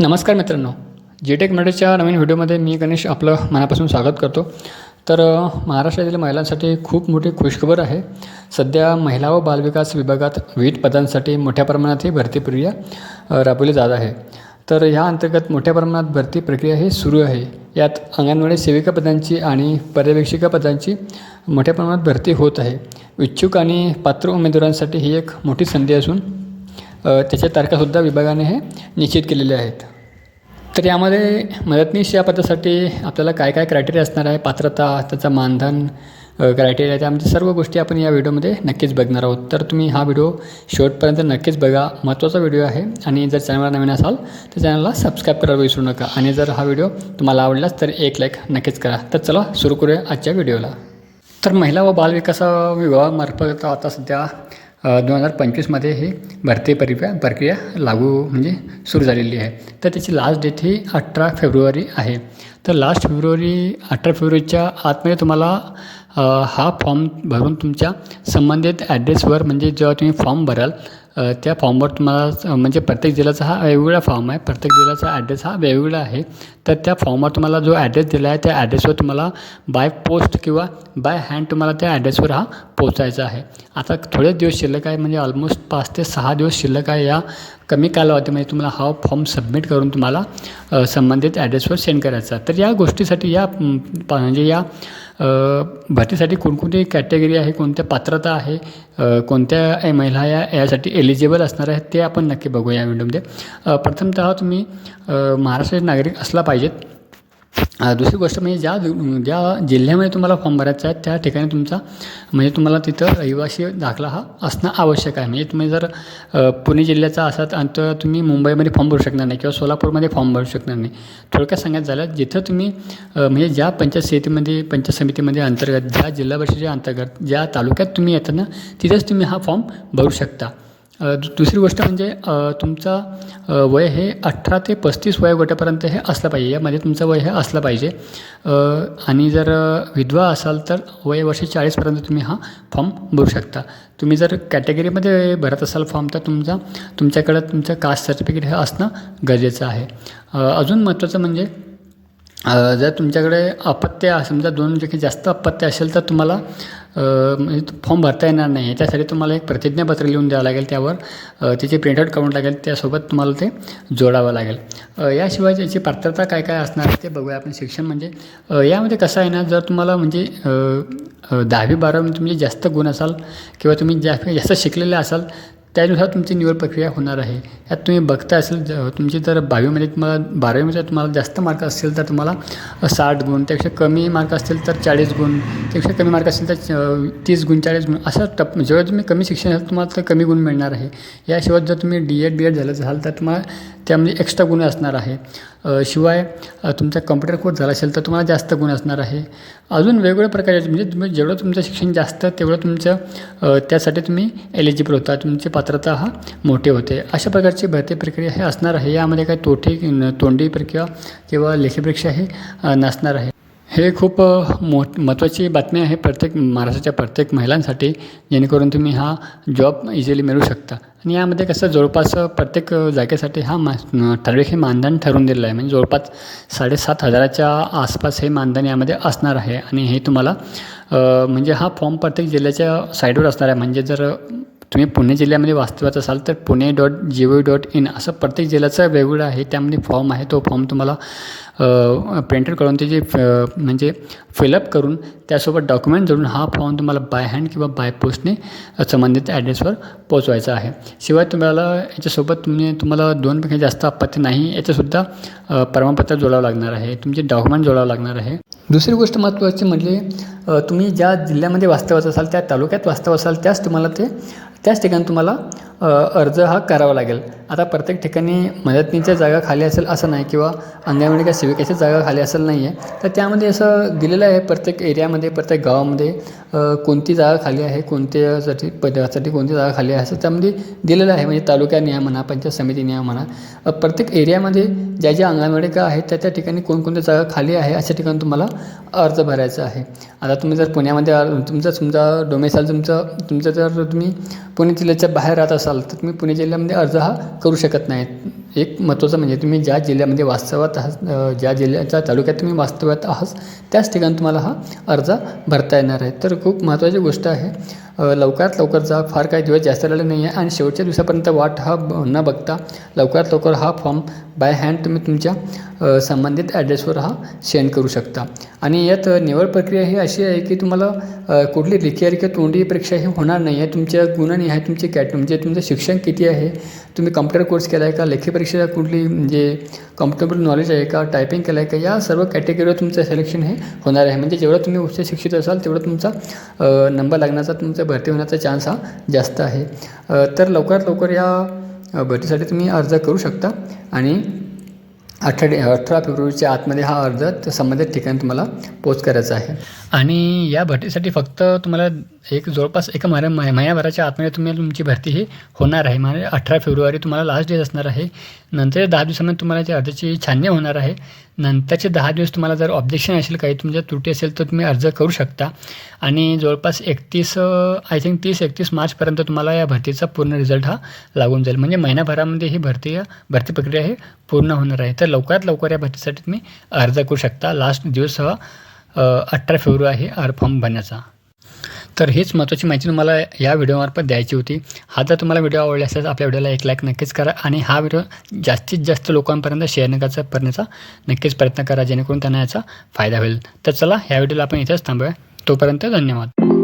नमस्कार मित्रांनो. जेटेक मराठीच्या नवीन व्हिडिओमध्ये मी गणेश आपलं मनापासून स्वागत करतो. तर महाराष्ट्रातील महिलांसाठी खूप मोठी खुशखबर आहे. सध्या महिला व बालविकास विभागात विविध पदांसाठी मोठ्या प्रमाणात ही भरती प्रक्रिया राबवली जात आहे. तर ह्या अंतर्गत मोठ्या प्रमाणात भरती प्रक्रिया ही सुरू आहे. यात अंगणवाडी सेविका पदांची आणि पर्यवेक्षिका पदांची मोठ्या प्रमाणात भरती होत आहे. इच्छुक आणि पात्र उमेदवारांसाठी ही एक मोठी संधी असून त्याच्या तारखासुद्धा विभागाने हे निश्चित केलेले आहेत. तर यामध्ये मदतनीस या पदासाठी आपल्याला काय काय क्रायटेरिया असणार आहे? पात्रता त्याचं मानधन क्रायटेरिया त्यामध्ये सर्व गोष्टी आपण या व्हिडिओमध्ये नक्कीच बघणार आहोत. तर तुम्ही हा व्हिडिओ शेवटपर्यंत नक्कीच बघा. महत्त्वाचा व्हिडिओ आहे आणि जर चॅनलवर नवीन असाल तर चॅनलला सबस्क्राईब करायला विसरू नका. आणि जर हा व्हिडिओ तुम्हाला आवडलाच तर एक लाईक नक्कीच करा. तर चला सुरू करूया आजच्या व्हिडिओला. तर महिला व बालविकास विभागामार्फत आता सध्या दोन हजार पंचवीसमध्ये ही भरती प्रक्रिया प्रक्रिया लागू म्हणजे सुरू झालेली आहे. तर त्याची लास्ट डेट ही अठरा फेब्रुवारी आहे. तर लास्ट फेब्रुवारी अठरा फेब्रुवारीच्या आतमध्ये तुम्हाला हा फॉर्म भरून तुमच्या संबंधित ॲड्रेसवर म्हणजे जेव्हा तुम्ही फॉर्म भराल त्या फॉर्मवर तुम्हाला म्हणजे प्रत्येक जिल्ह्याचा हा वेगवेगळा फॉर्म आहे. प्रत्येक जिल्ह्याचा ॲड्रेस हा वेगवेगळा आहे. तर त्या फॉर्मवर तुम्हाला जो ॲड्रेस दिला आहे त्या ॲड्रेसवर तुम्हाला बाय पोस्ट किंवा बाय हँड तुम्हाला त्या ॲड्रेसवर हा पोचायचा आहे. आता थोडेच दिवस शिल्लक आहे म्हणजे ऑलमोस्ट पाच ते सहा दिवस शिल्लक आहे या कमी कालावधी म्हणजे तुम्हाला हा फॉर्म सबमिट करून तुम्हाला संबंधित ॲड्रेसवर सेंड करायचा. तर या गोष्टीसाठी या पा- म्हणजे या भरतीसाठी कोणकोणती कॅटेगरी आहे कोणत्या पात्रता आहे कोणत्या महिला या यासाठी एलिजिबल असणार आहेत ते आपण नक्की बघू या व्हिडिओमध्ये प्रथमतः तुम्ही महाराष्ट्राचे नागरिक असला पाहिजेत. दुसरी गोष्ट म्हणजे ज्या ज्या जिल्ह्यामध्ये तुम्हाला फॉर्म भरायचा आहे त्या ठिकाणी तुमचा म्हणजे तुम्हाला तिथं रहिवासी दाखला हा असणं आवश्यक आहे. म्हणजे तुम्ही जर पुणे जिल्ह्याचा असाल आणि तर तुम्ही मुंबईमध्ये फॉर्म भरू शकणार नाही किंवा सोलापूरमध्ये फॉर्म भरू शकणार नाही. थोडक्यात सांगायचं झालं जिथं तुम्ही म्हणजे ज्या पंचायत समितीमध्ये पंचायत समितीमध्ये अंतर्गत ज्या जिल्हा परिषदेच्या अंतर्गत ज्या तालुक्यात तुम्ही येता ना तिथेच तुम्ही हा फॉर्म भरू शकता. दुसरी गोष्ट म्हणजे तुमचा वय हे अठरा ते पस्तीस वयोगटापर्यंत हे असलं पाहिजे. यामध्ये तुमचं वय हे असलं पाहिजे. आणि जर विधवा असाल तर वय वर्ष चाळीसपर्यंत तुम्ही हा फॉर्म भरू शकता. तुम्ही जर कॅटेगरीमध्ये भरत असाल फॉर्म तर तुमचा तुमच्याकडं तुमचं कास्ट सर्टिफिकेट हे असणं गरजेचं आहे. अजून महत्त्वाचं म्हणजे जर तुमच्याकडे अपत्य समजा दोन पैकी जास्त अपत्य असेल तर तुम्हाला म्हणजे फॉर्म भरता येणार नाही. त्यासाठी तुम्हाला एक प्रतिज्ञापत्र लिहून द्यावं लागेल त्यावर. त्याचे प्रिंटआउट काढून लागेल त्यासोबत तुम्हाला ते जोडावं लागेल. याशिवाय त्याची पात्रता काय काय असणार ते बघूया आपण. शिक्षण म्हणजे यामध्ये कसं आहे ना जर तुम्हाला म्हणजे दहावी बारावी तुम्ही जास्त गुण असाल किंवा तुम्ही जास्त जास्त शिकलेले असाल त्यानुसार तुमची निवड प्रक्रिया होणार आहे. यात तुम्ही बघता असेल तुमची जर बारावीमध्ये म्हणजे तुम्हाला बारावीमध्ये तुम्हाला जास्त मार्क असतील तर तुम्हाला साठ गुण त्यापेक्षा कमी मार्क असतील तर चाळीस गुण त्यापेक्षा कमी मार्क असतील तर तीस गुण चाळीस गुण असं टप जेव्हा तुम्ही कमी शिक्षण असाल तुम्हाला तर कमी गुण मिळणार आहे. याशिवाय जर तुम्ही डी एड बी एड झालं असाल तर तुम्हाला त्यामध्ये म्हणजे एक्स्ट्रा गुण असणार आहे. शिवाय तुमचा कम्प्युटर कोर्स झाला असेल तर तुम्हाला जास्त गुण असणार आहे. अजून वेगवेगळ्या प्रकारचे म्हणजे तुम्ही जेवढं तुमचं शिक्षण जास्त तेवढं तुमचं त्यासाठी तुम्ही एलिजिबल होता. पात्र पात्रता हा मोठी होते. अशा प्रकारची भरती प्रक्रिया हे असणार आहे. यामध्ये काही तोटी तोंडी प्रक्रिया किंवा लेखी परीक्षा हे नसणार आहे. हे खूप मोठ महत्त्वाची बातमी आहे प्रत्येक महाराष्ट्राच्या प्रत्येक महिलांसाठी जेणेकरून तुम्ही हा जॉब इझिली मिळू शकता. आणि यामध्ये कसं जवळपास प्रत्येक जागेसाठी हा मा ठराविक हे मानधन ठरवून दिलेलं आहे. म्हणजे जवळपास साडेसात हजाराच्या आसपास हे मानधन यामध्ये असणार आहे. आणि हे तुम्हाला म्हणजे हा फॉर्म प्रत्येक जिल्ह्याच्या साईडवर असणार आहे. म्हणजे जर तुम्ही पुणे जिल्ह्यामध्ये वास्तव्यात असाल तर Pune dot G O dot in असं प्रत्येक जिल्ह्याचं वेगवेगळं आहे. त्यामध्ये फॉर्म आहे. तो फॉर्म तुम्हाला प्रिंटेड करून त्याची फ म्हणजे फिलअप करून त्यासोबत डॉक्युमेंट जोडून हा फॉर्म तुम्हाला बाय हँड किंवा बाय पोस्टने संबंधित ॲड्रेसवर पोचवायचा आहे. शिवाय तुम्हाला याच्यासोबत तुम्ही तुम्हाला दोनपेक्षा जास्त अपत्य नाही. याचंसुद्धा प्रमाणपत्र जोडावं लागणार आहे. तुमचे डॉक्युमेंट जोडावं लागणार आहे. दुसरी गोष्ट महत्त्वाची म्हणजे तुम्ही ज्या जिल्ह्यामध्ये वास्तव्यात असाल त्या तालुक्यात वास्तव असाल त्याच तुम्हाला ते त्याच ठिकाणी तुम्हाला अर्ज हा करावा लागेल. आता प्रत्येक ठिकाणी मदतनीच्या जागा खाली असेल असं नाही किंवा अंगणवाडी का सेविकेच्या जागा खाली असेल नाही आहे तर त्यामध्ये असं दिलेलं आहे प्रत्येक एरियामध्ये प्रत्येक गावामध्ये कोणती जागा खाली आहे कोणत्यासाठी पदासाठी कोणती जागा खाली आहे असं त्यामध्ये दिलेलं आहे. म्हणजे तालुका नियम म्हणा पंचायत समिती नियम म्हणा. प्रत्येक एरियामध्ये ज्या ज्या अंगणवाडी का आहेत त्या त्या ठिकाणी कोणकोणत्या जागा खाली आहे अशा ठिकाणी तुम्हाला अर्ज भरायचा आहे. आता तुम्ही जर पुण्यामध्ये तुमचं समजा डोमेसाल तुमचं तुमचं जर तुम्ही पुणे जिल्ह्याच्या बाहेर राहत असाल असाल तर तुम्ही पुणे जिल्ह्यामध्ये अर्ज हा करू शकत नाही एक महत्त्वाचं म्हणजे तुम्ही ज्या जिल्ह्यामध्ये वास्तवात आहात ज्या जिल्ह्याच्या तालुक्यात तुम्ही वास्तव्यात आहात त्याच ठिकाणी तुम्हाला हा अर्ज भरता येणार आहे. तर खूप महत्त्वाची गोष्ट आहे. लवकरात लवकर जा फार काही दिवस जास्त राहिले नाही आहे आणि शेवटच्या दिवसापर्यंत वाट हा ब- न बघता लवकरात लवकर हा फॉर्म बाय हँड तुम्ही तुमच्या संबंधित ॲड्रेसवर हा सेंड करू शकता. आणि यात निवड प्रक्रिया ही अशी आहे की तुम्हाला कुठली लिखित किंवा तोंडी परीक्षा ही होणार नाही. आहे तुमच्या गुणांनी आहे तुमचे कॅट म्हणजे तुमचं शिक्षण किती आहे तुम्ही कम्प्युटर कोर्स केला आहे का लेखी परीक्षा कुठली म्हणजे कम्फर्टेबल नॉलेज आहे का टायपिंग केलं आहे का या सर्व कॅटेगरीवर तुमचं सिलेक्शन हे होणार आहे. म्हणजे जेवढं तुम्ही उच्च शिक्षित असाल तेवढं तुमचा नंबर लागण्याचा तुमचा भरती होण्याचा चान्स हा जास्त आहे. तर लवकरात लवकर या भरतीसाठी तुम्ही अर्ज करू शकता. आणि अठरा डे अठरा फेब्रुवारीच्या आतमध्ये हा अर्ज संबंधित ठिकाणी तुम्हाला पोच करायचा आहे. आणि या भरतीसाठी फक्त तुम्हाला एक जवळपास एका महिन्या महि- महिन्याभराच्या आतमध्ये तुम्ही तुमची भरती ही होणार आहे. म्हणजे अठरा फेब्रुवारी तुम्हाला लास्ट डेज असणार आहे. नंतर दहा दिवसामध्ये तुम्हाला त्या अर्जाची छाननी होणार आहे. नंतरचे दहा दिवस तुम्हाला जर ऑब्जेक्शन असेल काही तुमच्या त्रुटी असेल तर तुम्ही अर्ज करू शकता. आणि जवळपास एकतीस आय थिंक तीस एकतीस मार्चपर्यंत तुम्हाला या भरतीचा पूर्ण रिझल्ट हा लागून जाईल. म्हणजे महिन्याभरामध्ये ही भरती भरती प्रक्रिया ही पूर्ण होणार आहे. तर लवकरात लवकर या भरतीसाठी तुम्ही अर्ज करू शकता. लास्ट दिवस हा अठरा फेब्रुवारी आहे आर फॉर्म भरण्याचा. तर हीच महत्त्वाची माहिती तुम्हाला या व्हिडिओमार्फत द्यायची होती. हा जर तुम्हाला व्हिडिओ आवडला असेल तर आपल्या व्हिडिओला एक लाईक नक्कीच करा आणि हा व्हिडिओ जास्तीत जास्त लोकांपर्यंत शेअर नकाचा करण्याचा नक्कीच प्रयत्न करा जेणेकरून त्यांना याचा फायदा होईल. तर चला या व्हिडिओला आपण इथेच थांबूया. तोपर्यंत धन्यवाद.